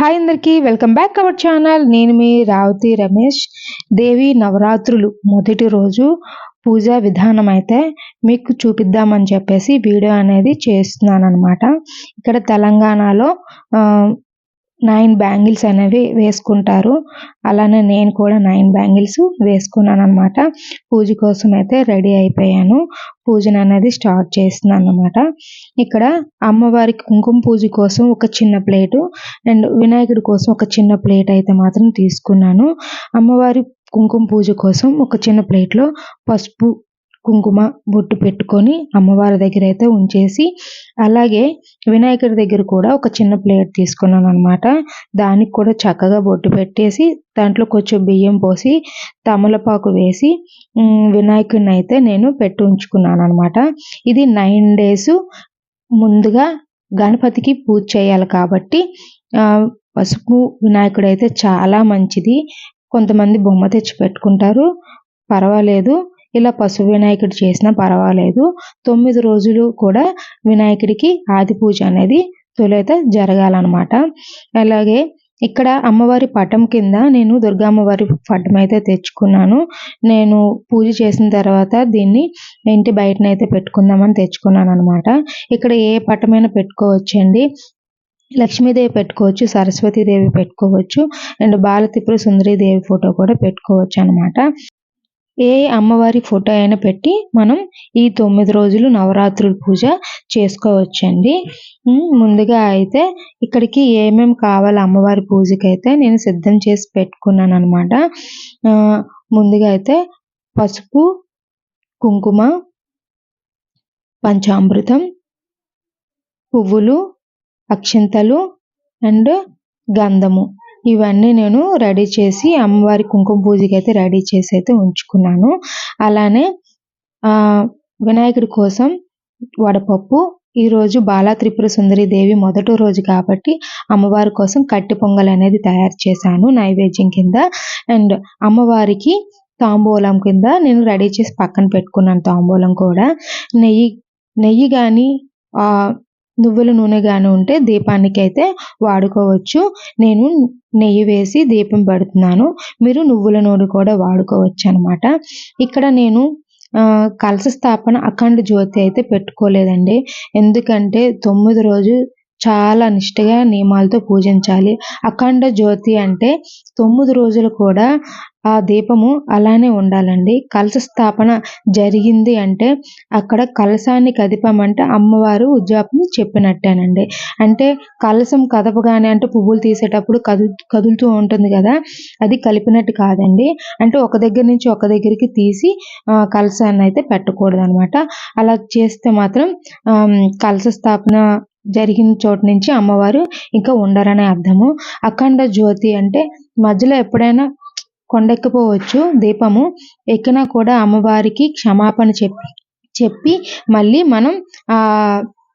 Hi అందరికీ welcome back our channel. నేను మీ రావతి రమేష్. దేవి నవరాత్రులు మొదటి రోజు పూజా విధానం అయితే మీకు చూపిద్దామని చెప్పేసి వీడియో అనేది చేస్తున్నాను అనమాట ఇక్కడ తెలంగాణలో నైన్ బ్యాంగిల్స్ అనేవి వేసుకుంటారు. అలానే నేను కూడా నైన్ బ్యాంగిల్స్ వేసుకున్నాను అనమాట పూజ కోసం అయితే రెడీ అయిపోయాను. పూజను అనేది స్టార్ట్ చేస్తున్నాను అనమాట ఇక్కడ అమ్మవారికి కుంకుమ పూజ కోసం ఒక చిన్న ప్లేటు అండ్ వినాయకుడి కోసం ఒక చిన్న ప్లేట్ అయితే మాత్రం తీసుకున్నాను. అమ్మవారి కుంకుమ పూజ కోసం ఒక చిన్న ప్లేట్లో పసుపు కుంకుమ బొట్టు పెట్టుకొని అమ్మవారి దగ్గర అయితే ఉంచేసి అలాగే వినాయకుడి దగ్గర కూడా ఒక చిన్న ప్లేట్ తీసుకున్నాను అనమాట దానికి కూడా చక్కగా బొట్టు పెట్టేసి దాంట్లో కొంచెం బియ్యం పోసి తమలపాకు వేసి వినాయకుడిని అయితే నేను పెట్టి ఉంచుకున్నాను అనమాట ఇది నైన్ డేస్ ముందుగా గణపతికి పూజ చేయాలి కాబట్టి పసుపు వినాయకుడు అయితే చాలా మంచిది. కొంతమంది బొమ్మ తెచ్చి పెట్టుకుంటారు. పర్వాలేదు. ఇలా పశు వినాయకుడు చేసినా పర్వాలేదు. తొమ్మిది రోజులు కూడా వినాయకుడికి ఆది పూజ అనేది తొలత జరగాలన్నమాట. అలాగే ఇక్కడ అమ్మవారి పటం కింద నేను దుర్గా అమ్మవారి పటం అయితే తెచ్చుకున్నాను. నేను పూజ చేసిన తర్వాత దీన్ని ఇంటి బయటనైతే పెట్టుకుందామని తెచ్చుకున్నాను అనమాట ఇక్కడ ఏ పటమైనా పెట్టుకోవచ్చండి. లక్ష్మీదేవి పెట్టుకోవచ్చు సరస్వతీదేవి పెట్టుకోవచ్చు అండ్ బాలత్రిపుర సుందరీదేవి ఫోటో కూడా పెట్టుకోవచ్చు అనమాట ఏ అమ్మవారి ఫోటో అయినా పెట్టి మనం ఈ తొమ్మిది రోజులు నవరాత్రుల పూజ చేసుకోవచ్చండి. ముందుగా అయితే ఇక్కడికి ఏమేమి కావాలి అమ్మవారి పూజకి అయితే నేను సిద్ధం చేసి పెట్టుకున్నాను అనమాట ముందుగా అయితే పసుపు కుంకుమ పంచామృతం పువ్వులు అక్షింతలు అండ్ గంధము. ఇవన్నీ నేను రెడీ చేసి అమ్మవారి కుంకుమ పూజకి అయితే రెడీ చేసి అయితే ఉంచుకున్నాను. అలానే వినాయకుడి కోసం వడపప్పు ఈరోజు బాలా త్రిపుర సుందరి దేవి మొదటి రోజు కాబట్టి అమ్మవారి కోసం కట్టి పొంగల్ అనేది తయారు చేశాను నైవేద్యం కింద. అండ్ అమ్మవారికి తాంబూలం కింద నేను రెడీ చేసి పక్కన పెట్టుకున్నాను తాంబూలం కూడా. నెయ్యి నెయ్యి కానీ నువ్వుల నూనె కానీ ఉంటే దీపానికి అయితే వాడుకోవచ్చు. నేను నెయ్యి వేసి దీపం పెడుతున్నాను. మీరు నువ్వుల నూనె కూడా వాడుకోవచ్చు అనమాట ఇక్కడ నేను కలస స్థాపన అఖండ జ్యోతి అయితే పెట్టుకోలేదండి. ఎందుకంటే తొమ్మిది రోజు చాలా నిష్టగా నియమాలతో పూజించాలి. అఖండ జ్యోతి అంటే తొమ్మిది రోజులు కూడా ఆ దీపము అలానే ఉండాలండి. కలశ స్థాపన జరిగింది అంటే అక్కడ కలశాన్ని కదిపామంటే అమ్మవారు ఉద్యాపం చెప్పినట్టేనండి. అంటే కలశం కదపగానే అంటే పువ్వులు తీసేటప్పుడు కదు కదులుతూ ఉంటుంది కదా అది కలిపినట్టు కాదండి. అంటే ఒక దగ్గర నుంచి ఒక దగ్గరికి తీసి కలశాన్ని అయితే పెట్టకూడదు అనమాట అలా చేస్తే మాత్రం కలశ స్థాపన జరిగిన చోటు నుంచి అమ్మవారు ఇంకా ఉండరనే అర్థము. అఖండ జ్యోతి అంటే మధ్యలో ఎప్పుడైనా కొండెక్కిపోవచ్చు దీపము. ఎక్కినా కూడా అమ్మవారికి క్షమాపణ చెప్పి చెప్పి మళ్ళీ మనం ఆ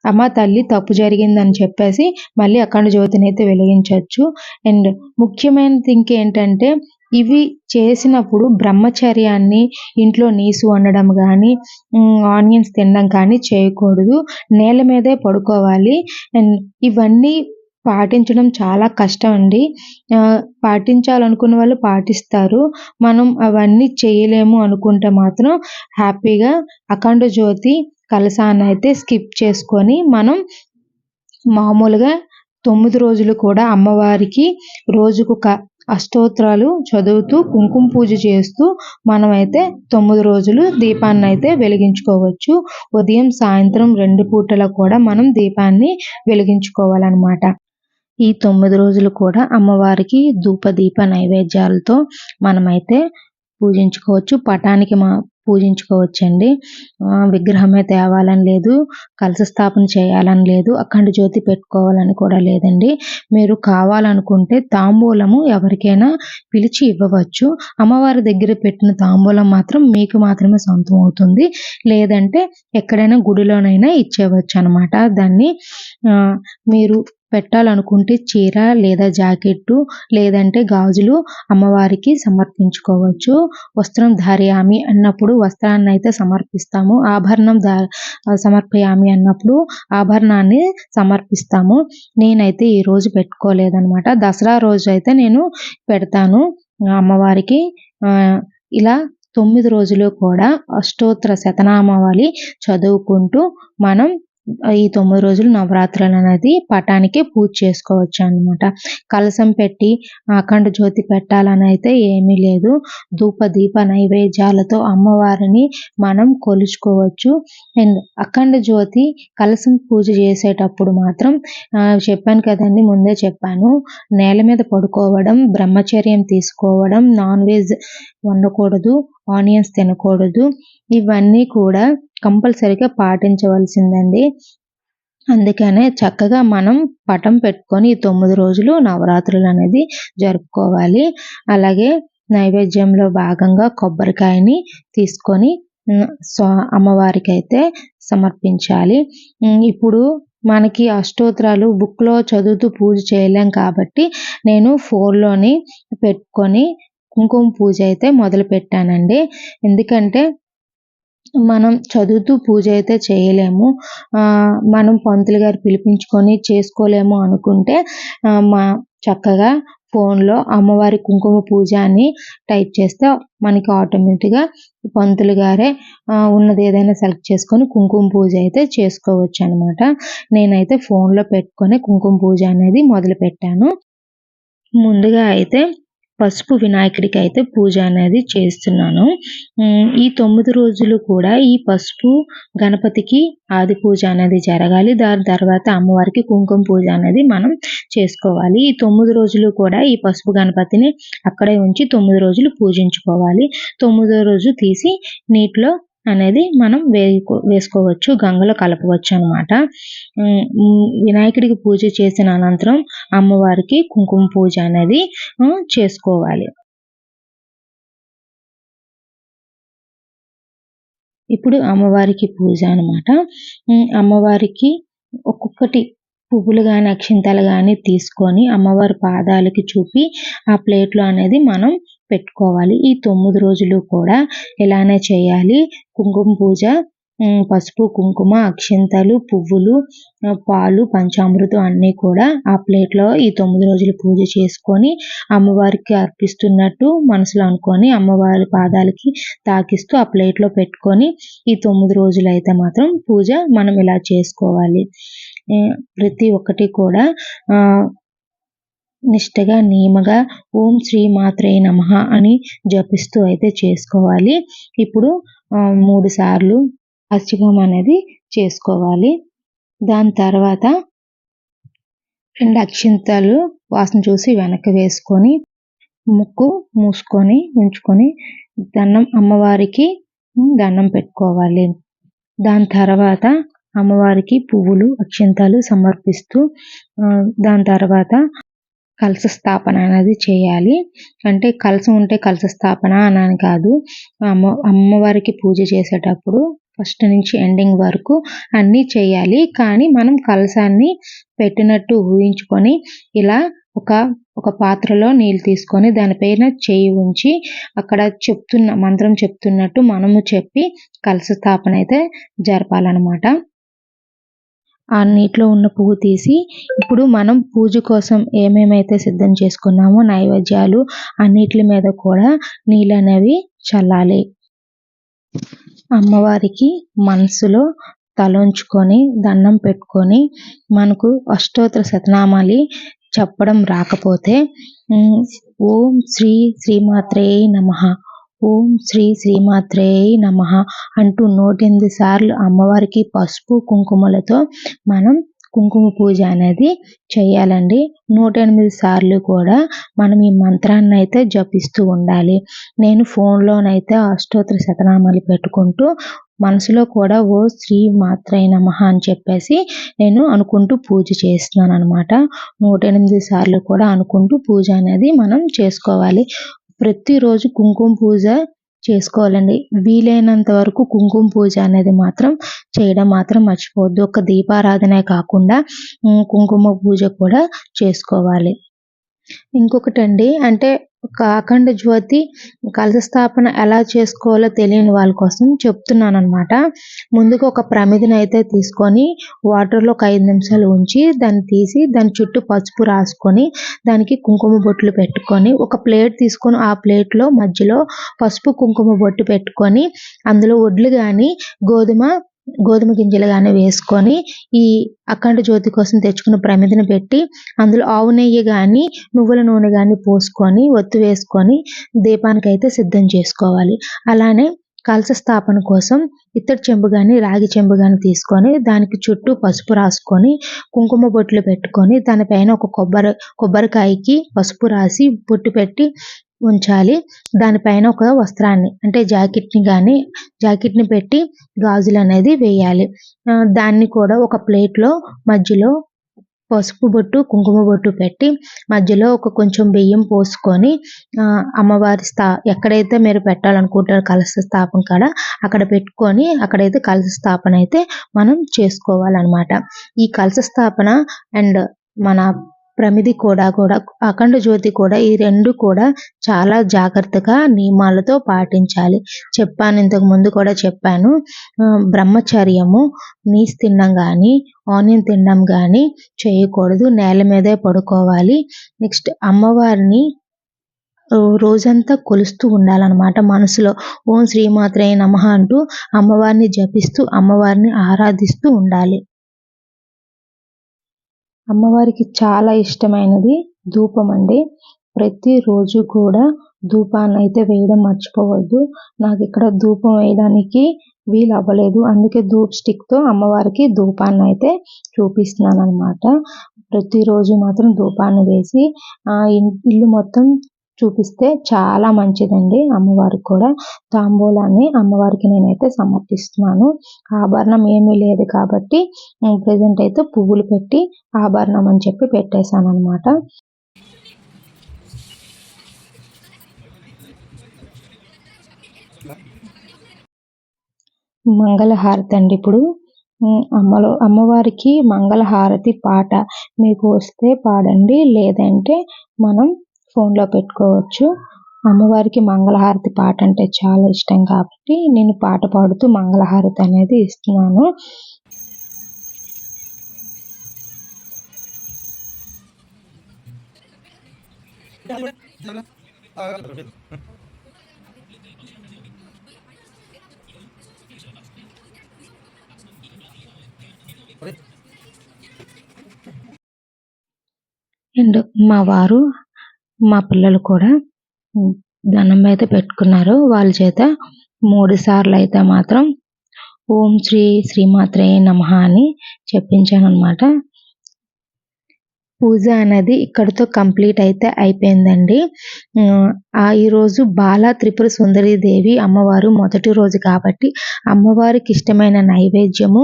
అమ్మ తల్లి తప్పు జరిగిందని చెప్పేసి మళ్ళీ అఖండ జ్యోతిని అయితే వెలిగించవచ్చు. అండ్ ముఖ్యమైన థింక్ ఏంటంటే ఇవి చేసినప్పుడు బ్రహ్మచర్యాన్ని ఇంట్లో నీసు వండడం కానీ ఆనియన్స్ తినడం కానీ చేయకూడదు. నేల మీదే పడుకోవాలి. ఇవన్నీ పాటించడం చాలా కష్టం అండి. పాటించాలనుకున్న వాళ్ళు పాటిస్తారు. మనం అవన్నీ చేయలేము అనుకుంటే మాత్రం హ్యాపీగా అఖండ జ్యోతి కలసాన్ని అయితే స్కిప్ చేసుకొని మనం మామూలుగా తొమ్మిది రోజులు కూడా అమ్మవారికి రోజుకు క అష్టోత్తరాలు చదువుతూ కుంకుమ పూజ చేస్తూ మనమైతే తొమ్మిది రోజులు దీపాన్ని అయితే వెలిగించుకోవచ్చు. ఉదయం సాయంత్రం రెండు పూటల కూడా మనం దీపాన్ని వెలిగించుకోవాలన్నమాట. ఈ తొమ్మిది రోజులు కూడా అమ్మవారికి ధూప దీప నైవేద్యాలతో మనమైతే పూజించుకోవచ్చు. పటానికి మా పూజించుకోవచ్చండి. విగ్రహమే తేవాలని లేదు కలశ స్థాపన చేయాలని లేదు అఖండ జ్యోతి పెట్టుకోవాలని కూడా లేదండి. మీరు కావాలనుకుంటే తాంబూలము ఎవరికైనా పిలిచి ఇవ్వవచ్చు. అమ్మవారి దగ్గర పెట్టిన తాంబూలం మాత్రం మీకు మాత్రమే సొంతం అవుతుంది. లేదంటే ఎక్కడైనా గుడిలోనైనా ఇచ్చేవచ్చు అనమాట దాన్ని మీరు పెట్టాలనుకుంటే చీర లేదా జాకెట్టు లేదంటే గాజులు అమ్మవారికి సమర్పించుకోవచ్చు. వస్త్రం ధారయామి అన్నప్పుడు వస్త్రాన్ని అయితే సమర్పిస్తాము. ఆభరణం సమర్పయామి అన్నప్పుడు ఆభరణాన్ని సమర్పిస్తాము. నేనైతే ఈ రోజు పెట్టుకోలేదన్నమాట. దసరా రోజు అయితే నేను పెడతాను అమ్మవారికి. ఇలా తొమ్మిది రోజులు కూడా అష్టోత్తర శతనామావళి చదువుకుంటూ మనం ఈ తొమ్మిది రోజులు నవరాత్రులు అనేది పటానికి పూజ చేసుకోవచ్చు అనమాట కలసం పెట్టి అఖండ జ్యోతి పెట్టాలని అయితే ఏమీ లేదు. ధూప దీప నైవేద్యాలతో అమ్మవారిని మనం కొలుచుకోవచ్చు. అండ్ అఖండ జ్యోతి కలసం పూజ చేసేటప్పుడు మాత్రం చెప్పాను కదండి ముందే చెప్పాను నేల మీద పడుకోవడం బ్రహ్మచర్యం తీసుకోవడం నాన్ వెజ్ వండకూడదు ఆనియన్స్ తినకూడదు ఇవన్నీ కూడా కంపల్సరిగా పాటించవలసిందండి. అందుకనే చక్కగా మనం పటం పెట్టుకొని తొమ్మిది రోజులు నవరాత్రులు అనేది జరుపుకోవాలి. అలాగే నైవేద్యంలో భాగంగా కొబ్బరికాయని తీసుకొని అమ్మవారికి అయితే సమర్పించాలి. ఇప్పుడు మనకి అష్టోత్తరాలు బుక్లో చదువుతూ పూజ చేయలేం కాబట్టి నేను ఫోన్లోని పెట్టుకొని కుంకుమ పూజ అయితే మొదలు పెట్టానండి ఎందుకంటే మనం చదువుతూ పూజ అయితే చేయలేము. మనం పంతులు గారు పిలిపించుకొని చేసుకోలేము అనుకుంటే మా చక్కగా ఫోన్లో అమ్మవారి కుంకుమ పూజ అని టైప్ చేస్తే మనకి ఆటోమేటిక్గా పంతులు గారే ఉన్నది ఏదైనా సెలెక్ట్ చేసుకొని కుంకుమ పూజ అయితే చేసుకోవచ్చు అనమాట నేనైతే ఫోన్లో పెట్టుకొని కుంకుమ పూజ అనేది మొదలు పెట్టాను ముందుగా అయితే పసుపు వినాయకుడికి అయితే పూజ అనేది చేస్తున్నాను. ఈ తొమ్మిది రోజులు కూడా ఈ పసుపు గణపతికి ఆది పూజ అనేది జరగాలి. దాని తర్వాత అమ్మవారికి కుంకుమ పూజ అనేది మనం చేసుకోవాలి. ఈ తొమ్మిది రోజులు కూడా ఈ పసుపు గణపతిని అక్కడే ఉంచి తొమ్మిది రోజులు పూజించుకోవాలి. తొమ్మిదో రోజు తీసి నీటిలో అనేది మనం వేసుకో వేసుకోవచ్చు గంగలో కలపవచ్చు అనమాట వినాయకుడికి పూజ చేసిన అనంతరం అమ్మవారికి కుంకుమ పూజ అనేది చేసుకోవాలి. ఇప్పుడు అమ్మవారికి పూజ అనమాట అమ్మవారికి ఒక్కొక్కటి పువ్వులు కానీ అక్షింతలు కానీ తీసుకొని అమ్మవారి పాదాలకి చూపి ఆ ప్లేట్లో అనేది మనం పెట్టుకోవాలి. ఈ తొమ్మిది రోజులు కూడా ఇలానే చేయాలి. కుంకుమ పూజ పసుపు కుంకుమ అక్షింతలు పువ్వులు పాలు పంచామృతం అన్నీ కూడా ఆ ప్లేట్లో ఈ తొమ్మిది రోజులు పూజ చేసుకొని అమ్మవారికి అర్పిస్తున్నట్టు మనసులో అనుకొని అమ్మవారి పాదాలకి తాకిస్తూ ఆ ప్లేట్లో పెట్టుకొని ఈ తొమ్మిది రోజులు అయితే మాత్రం పూజ మనం ఇలా చేసుకోవాలి. ప్రతి ఒక్కటి కూడా నిష్టగా నియమగా ఓం శ్రీ మాత్రే నమ అని జపిస్తూ అయితే చేసుకోవాలి. ఇప్పుడు మూడు సార్లు అశ్చిమం అనేది చేసుకోవాలి. దాని తర్వాత రెండు అక్షింతలు వాసన చూసి వెనక్కి వేసుకొని ముక్కు మూసుకొని ఉంచుకొని దండం అమ్మవారికి దండం పెట్టుకోవాలి. దాని తర్వాత అమ్మవారికి పువ్వులు అక్షింతలు సమర్పిస్తూ దాని తర్వాత కలశ స్థాపన అనేది చేయాలి. అంటే కలశం ఉంటే కలశ స్థాపన అని కాదు. అమ్మ అమ్మవారికి పూజ చేసేటప్పుడు ఫస్ట్ నుంచి ఎండింగ్ వరకు అన్నీ చేయాలి. కానీ మనం కలశాన్ని పెట్టినట్టు ఊహించుకొని ఇలా ఒక ఒక పాత్రలో నీళ్ళు తీసుకొని దానిపైన చేయి ఉంచి అక్కడ చెప్తున్న మంత్రం చెప్తున్నట్టు మనము చెప్పి కలశ స్థాపన అయితే జరపాలన్నమాట. ఆ నీటిలో ఉన్న పువ్వు తీసి ఇప్పుడు మనం పూజ కోసం ఏమేమైతే సిద్ధం చేసుకున్నామో నైవేద్యాలు అన్నిటి మీద కూడా నీళ్ళు అనేవి చల్లాలి. అమ్మవారికి మనసులో తలంచుకొని దండం పెట్టుకొని మనకు అష్టోత్తర శతనామాలి చెప్పడం రాకపోతే ఓం శ్రీ శ్రీమాత్రే నమ. ఓం శ్రీ శ్రీమాత్రే నమ అంటూ నూటెనిమిది సార్లు అమ్మవారికి పసుపు కుంకుమలతో మనం కుంకుమ పూజ అనేది చేయాలండి. నూట ఎనిమిది సార్లు కూడా మనం ఈ మంత్రాన్ని అయితే జపిస్తూ ఉండాలి. నేను ఫోన్లోనైతే అష్టోత్తర శతనామాలు పెట్టుకుంటూ మనసులో కూడా ఓ శ్రీ మాత్రై నమ అని చెప్పేసి నేను అనుకుంటూ పూజ చేస్తున్నాను అనమాట నూట ఎనిమిది సార్లు కూడా అనుకుంటూ పూజ అనేది మనం చేసుకోవాలి. ప్రతిరోజు కుంకుమ పూజ చేసుకోవాలండి. వీలైనంత వరకు కుంకుమ పూజ అనేది మాత్రం చేయడం మాత్రం మర్చిపోవద్దు. ఒక దీపారాధనే కాకుండా కుంకుమ పూజ కూడా చేసుకోవాలి. ఇంకొకటండి అంటే ఒక అఖండ జ్యోతి కలశ స్థాపన ఎలా చేసుకోవాలో తెలియని వాళ్ళ కోసం చెప్తున్నాను అనమాట ముందుగా ఒక ప్రమిదిని అయితే తీసుకొని వాటర్లో ఒక ఐదు నిమిషాలు ఉంచి దాన్ని తీసి దాని చుట్టూ పసుపు రాసుకొని దానికి కుంకుమ బొట్లు పెట్టుకొని ఒక ప్లేట్ తీసుకొని ఆ ప్లేట్లో మధ్యలో పసుపు కుంకుమ బొట్టు పెట్టుకొని అందులో వడ్లు కానీ గోధుమ గోధుమ గింజలు కానీ వేసుకొని ఈ అఖండ జ్యోతి కోసం తెచ్చుకున్న ప్రమిదను పెట్టి అందులో ఆవు నెయ్యి కానీ నువ్వుల నూనె కానీ పోసుకొని ఒత్తి వేసుకొని దీపానికి అయితే సిద్ధం చేసుకోవాలి. అలానే కలశ స్థాపన కోసం ఇత్తడి చెంబు కానీ రాగి చెంబు కానీ తీసుకొని దానికి చుట్టూ పసుపు రాసుకొని కుంకుమ బొట్లు పెట్టుకొని దానిపైన ఒక కొబ్బరి కొబ్బరికాయకి పసుపు రాసి బొట్టు పెట్టి ఉంచాలి. దానిపైన ఒక వస్త్రాన్ని అంటే జాకెట్ని కానీ జాకెట్ని పెట్టి గాజులు అనేది వేయాలి. దాన్ని కూడా ఒక ప్లేట్లో మధ్యలో పసుపు బొట్టు కుంకుమ బొట్టు పెట్టి మధ్యలో ఒక కొంచెం బియ్యం పోసుకొని అమ్మవారి స్థా ఎక్కడైతే మీరు పెట్టాలనుకుంటారో కలశ స్థాపన కాడ అక్కడ పెట్టుకొని అక్కడైతే కలశ స్థాపన అయితే మనం చేసుకోవాలన్నమాట. ఈ కలశ స్థాపన అండ్ మన ప్రమిది కూడా కూడా అఖండ జ్యోతి కూడా ఈ రెండు కూడా చాలా జాగ్రత్తగా నియమాలతో పాటించాలి. చెప్పాను ఇంతకు ముందు కూడా చెప్పాను. బ్రహ్మచర్యము నీస్ తినడం కానీ ఆనియన్ తినడం కానీ చేయకూడదు. నేల మీదే పడుకోవాలి. నెక్స్ట్ అమ్మవారిని రోజంతా కొలుస్తూ ఉండాలన్నమాట మనసులో. ఓం శ్రీమాత్రే నమ అంటూ అమ్మవారిని జపిస్తూ అమ్మవారిని ఆరాధిస్తూ ఉండాలి. అమ్మవారికి చాలా ఇష్టమైనది ధూపం అండి. ప్రతిరోజు కూడా ధూపాన్ని అయితే వేయడం మర్చిపోవద్దు. నాకు ఇక్కడ ధూపం వేయడానికి వీలు అవ్వలేదు. అందుకే ధూప్ స్టిక్తో అమ్మవారికి ధూపాన్ని అయితే చూపిస్తున్నాను అనమాట ప్రతిరోజు మాత్రం ధూపాన్ని వేసి ఇల్లు మొత్తం చూపిస్తే చాలా మంచిదండి అమ్మవారికి కూడా. తాంబూలాన్ని అమ్మవారికి నేనైతే సమర్పిస్తున్నాను. ఆభరణం ఏమీ లేదు కాబట్టి ప్రజెంట్ అయితే పువ్వులు పెట్టి ఆభరణం అని చెప్పి పెట్టేశాను అనమాట మంగళహారతి అండి ఇప్పుడు. అమ్మలో అమ్మవారికి మంగళహారతి పాట. మీకు వస్తే పాడండి లేదంటే మనం ఫోన్లో పెట్టుకోవచ్చు. అమ్మవారికి మంగళహారతి పాట అంటే చాలా ఇష్టం కాబట్టి నేను పాట పాడుతూ మంగళహారతి అనేది ఇస్తున్నాను. అండ్ మా వారు మా పిల్లలు కూడా దండం అయితే పెట్టుకున్నారు. వాళ్ళ చేత మూడు సార్లు అయితే మాత్రం ఓం శ్రీ శ్రీమాత్రే నమ అని చెప్పించాను అనమాట పూజ అనేది ఇక్కడితో కంప్లీట్ అయితే అయిపోయిందండి. ఆ ఈరోజు బాల త్రిపుర సుందరి దేవి అమ్మవారు మొదటి రోజు కాబట్టి అమ్మవారికి ఇష్టమైన నైవేద్యము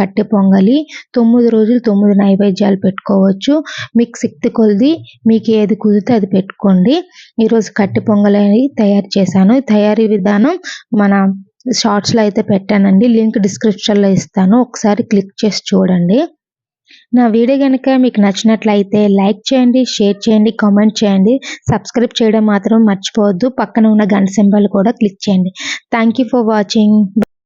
కట్టె పొంగలి తొమ్మిది రోజులు తొమ్మిది నైవేద్యాలు పెట్టుకోవచ్చు. మీకు శక్తి కొలిది మీకు ఏది కుదిరితే అది పెట్టుకోండి. ఈరోజు కట్టె పొంగలి తయారు చేశాను. తయారీ విధానం మన షార్ట్స్లో అయితే పెట్టానండి. లింక్ డిస్క్రిప్షన్లో ఇస్తాను. ఒకసారి క్లిక్ చేసి చూడండి. నా వీడియో కనుక మీకు నచ్చినట్లయితే లైక్ చేయండి షేర్ చేయండి కామెంట్ చేయండి. సబ్స్క్రైబ్ చేయడం మాత్రం మర్చిపోవద్దు. పక్కన ఉన్న గంట సింబల్ కూడా క్లిక్ చేయండి. Thank for watching